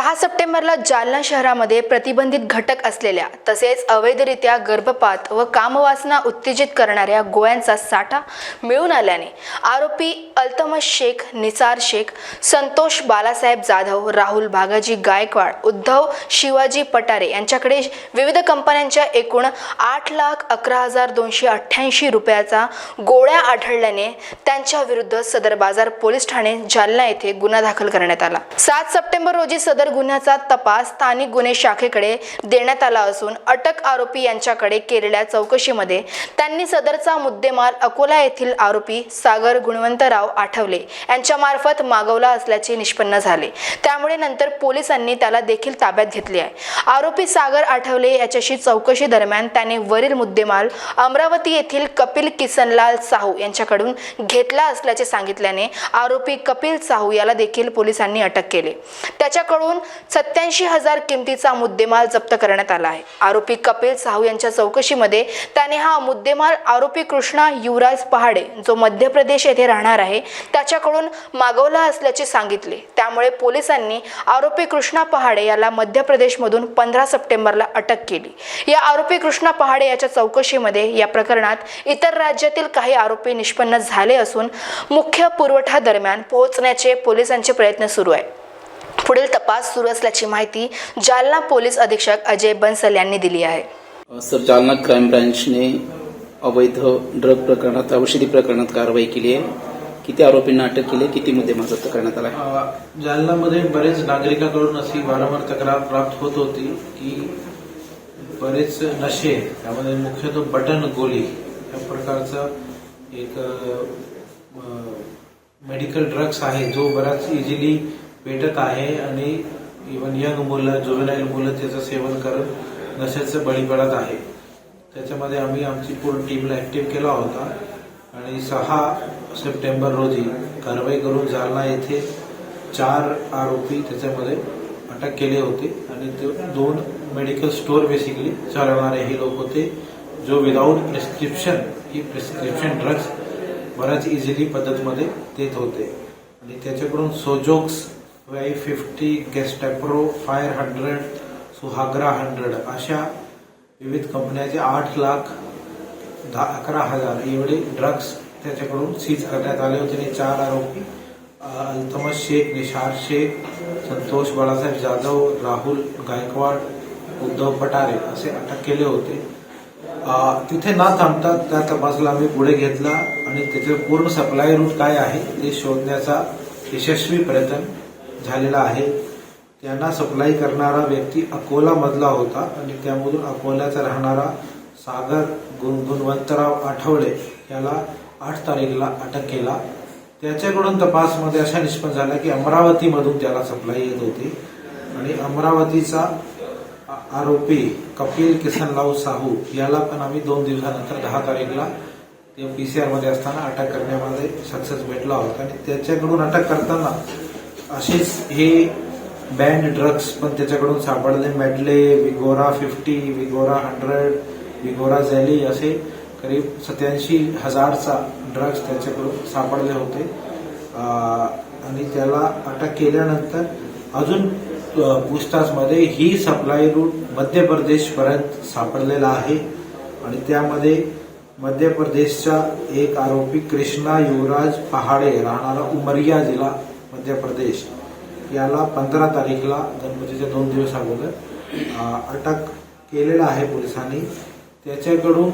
सहा सप्टेंबरला जालना शहरामध्ये प्रतिबंधित घटक असलेल्या तसेच अवैधरित्या गर्भपात व कामवासना उत्तेजित करणाऱ्या गोळ्यांचा साठा मिळून आल्याने आरोपी अल्तमश शेख निसार शेख संतोष बालासाहेब जाधव राहुल भागाजी गायकवाड उद्धव शिवाजी पटारे यांच्याकडे विविध कंपन्यांच्या एकूण आठ लाख अकरा हजार दोनशे अठ्ठ्याऐंशी रुपयाचा गोळ्या आढळल्याने त्यांच्या विरुद्ध सदर बाजार पोलीस ठाणे जालना येथे गुन्हा दाखल करण्यात आला. सात सप्टेंबर रोजी सदर गुन्ह्याचा तपास स्थानिक गुन्हे शाखेकडे देण्यात आला असून अटक आरोपी यांच्याकडे केलेल्या चौकशीमध्ये त्यांनी सदरचा मुद्देमाल अकोला येथील आरोपी सागर गुणवंतराव आठवले यांच्यामार्फत मागवला असल्याचे निष्पन्न झाले. त्यामुळे नंतर पोलिसांनी त्याला देखील ताब्यात घेतले आहे. आरोपी सागर आठवले याच्याशी चौकशी दरम्यान त्याने वरील मुद्देमाल अमरावती येथील कपिल किसनलाल साहू यांच्याकडून घेतला असल्याचे सांगितल्याने आरोपी कपिल साहू याला देखील पोलिसांनी अटक केले. त्याच्याकडून सत्याऐंशी हजार किमतीचा मुद्देमाल जप्त करण्यात आला आहे. आरोपी कपिल साहू यांच्या चौकशीमध्ये त्याने हा मुद्देमाल आरोपी कृष्णा युवराज पहाडे जो मध्य प्रदेश येथे राहणार आहे त्याच्याकडून मागवला असल्याचे सांगितले. त्यामुळे पोलिसांनी आरोपी कृष्णा पहाडे याला मध्य प्रदेशमधून पंधरा सप्टेंबरला अटक केली. या आरोपी कृष्णा पहाडे याच्या चौकशीमध्ये या प्रकरणात इतर राज्यातील काही आरोपी निष्पन्न झाले असून मुख्य पुरवठा दरम्यान पोहोचण्याचे पोलिसांचे प्रयत्न सुरू आहे पुढील तपास सुरू असल्याची माहिती जालना पोलीस अधीक्षक अजय बन्सल यांनी दिली आहे. सर जालना क्राईम ब्रांचने अवैध ड्रग प्रकरणात औषधी प्रकरणात कारवाई केली आहे. किती आरोपींना अटक केली आहे किती मुद्देमाल जप्त करण्यात आला? जालन्यामध्ये बरेच नागरिकांकडून अशी वारंवार तक्रार प्राप्त होत होती की बरेच नशे त्यामध्ये मुख्यतः बटन गोली या प्रकारचा एक मेडिकल ड्रग्स आहे जो बराच इझिली भेटत आहे आणि इवन यंग मुलं जुवेनाईल मुलं त्याचं सेवन करत नशेचं बळी पडत आहे. त्याच्यामध्ये आम्ही आमची पूर्ण टीमला ऍक्टिव्ह केला होता. आणि सहा सप्टेंबर रोजी कारवाई करून जालना येथे चार आरोपी त्याच्यामध्ये अटक केले होते. आणि ते दोन मेडिकल स्टोअर बेसिकली चालवणारे हे लोक होते जो विदाऊट प्रिस्क्रिप्शन ही प्रिस्क्रिप्शन ड्रग्ज बऱ्याच इझिली पद्धतमध्ये देत होते. आणि त्याच्याकडून सोजोक्स वाय फिफ्टी गेस्टॅप्रो फायर हंड्रेड सुहाग्रा हंड्रेड अशा विविध कंपन्याचे आठ लाख दहा अकरा हजार एवढे ड्रग्ज त्याच्याकडून सीज करण्यात आले होते. आणि चार आरोपी अल्तमस शेख निशार शेख संतोष बाळासाहेब जाधव राहुल गायकवाड उद्धव पटारे असे अटक केले होते. तिथे न थांबता त्या तपासला आम्ही पुढे घेतला. आणि त्याचे पूर्ण सप्लाय रूट काय आहे ते शोधण्याचा यशस्वी प्रयत्न झालेला आहे. त्यांना सप्लाय करणारा व्यक्ती अकोलामधला होता आणि त्यामधून अकोल्याचा राहणारा सागर गुण गुणवंतराव आठवले याला आठ तारीखला अटक केला. त्याच्याकडून तपासमध्ये अशा निष्पन्न झाला की अमरावतीमधून त्याला सप्लाय येत होती. आणि अमरावतीचा आरोपी कपिल किसनलाव साहू याला पण आम्ही दोन दिवसानंतर दहा तारीखला ते सी आरमध्ये असताना अटक करण्यामध्ये सक्सेस भेटला होता. आणि त्याच्याकडून अटक करताना असेच हे बँड ड्रग्स पण त्याच्याकडून सापडले. Medley Vigora fifty Vigora hundred Vigora झॅली असे करीब सत्याऐंशी हजारचा ड्रग्स त्याच्याकडून सापडले होते. आणि त्याला अटक केल्यानंतर अजून पूछताछमध्ये ही सप्लाय रूट मध्य प्रदेशपर्यंत सापडलेला आहे. आणि त्यामध्ये मध्य प्रदेशचा एक आरोपी कृष्णा युवराज पहाडे राहणारा उमरिया जिल्हा मध्य प्रदेश. याला पंधरा तारीखला गणपतीच्या दोन दिवस अगोदर अटक केलेला आहे पोलिसांनी. त्याच्याकडून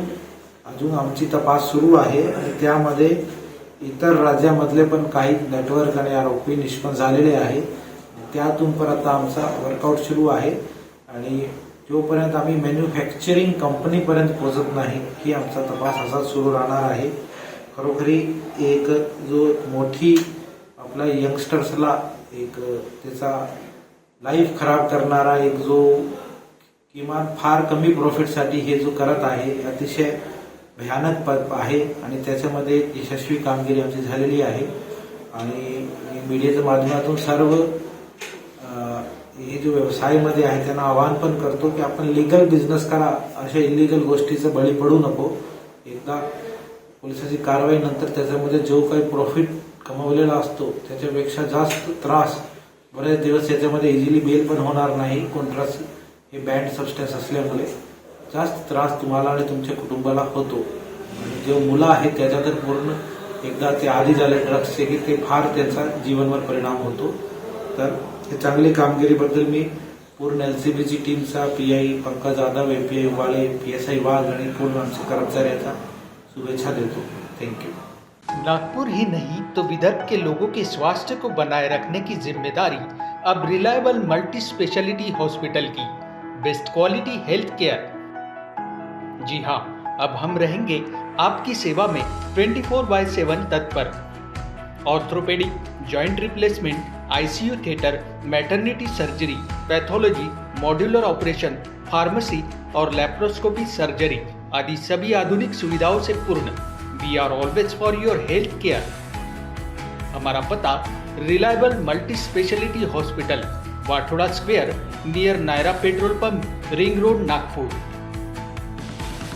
अजून आमची तपास सुरू आहे आणि त्यामध्ये इतर राज्यामधले पण काही नेटवर्क आणि आरोपी निष्पन्न झालेले आहे त्यातून पण आता आमचा वर्कआउट सुरू आहे आणि जोपर्यंत आम्ही मॅन्युफॅक्चरिंग कंपनीपर्यंत पोहोचत नाही ही आमचा तपास असा सुरू राहणार आहे. खरोखरी एक जो मोठी आपल्या यंगस्टर्सला एक त्याचा लाईफ खराब करणारा एक जो किमान फार कमी प्रॉफिटसाठी हे जो करत आहे अतिशय भयानक पद आहे. आणि त्याच्यामध्ये यशस्वी कामगिरी आमची झालेली आहे. आणि मीडियाच्या माध्यमातून सर्व हे जो व्यवसायामध्ये आहे त्यांना आवाहन पण करतो की आपण लिगल बिझनेस करा अशा इलिगल गोष्टीचं बळी पडू नको. एकदा पोलिसाची कारवाई नंतर त्याच्यामध्ये जो काही प्रॉफिट कमवलेला असतो. त्याच्यापेक्षा जास्त त्रास बरेच दिवस याच्यामध्ये इझिली बेल पण होणार नाही. कॉन्ट्रास्ट हे बँड सबस्टन्स असल्यामुळे जास्त त्रास तुम्हाला आणि तुमच्या कुटुंबाला होतो. आणि जे मुलं आहेत त्याचा तर पूर्ण एकदा ते आधी झाले ड्रग्सचे की ते फार त्यांचा जीवनवर परिणाम होतो. तर हे चांगली कामगिरीबद्दल मी पूर्ण एल सी बीची टीमचा P I Pankaj Jadhav A P I वाले पी एस आय वाघ आणि पूर्ण आमच्या कर्मचाऱ्याचा शुभेच्छा देतो. थँक्यू नागपुर ही नहीं तो विदर्भ के लोगों के स्वास्थ्य को बनाए रखने की ज़िम्मेदारी अब रिलायबल मल्टी स्पेशलिटी हॉस्पिटल की, बेस्ट क्वालिटी हेल्थ केयर जी हाँ अब हम रहेंगे आपकी सेवा में 24 फोर बाय सेवन तत्पर orthopaedic, joint replacement, ICU theatre, maternity surgery, pathology, modular operation, pharmacy और लेप्रोस्कोपी सर्जरी आदि सभी आधुनिक सुविधाओं से पूर्ण। We are always for your health care हमारा पता reliable multi speciality hospital Wathoda square near Nayara petrol pump ring road Nagpur.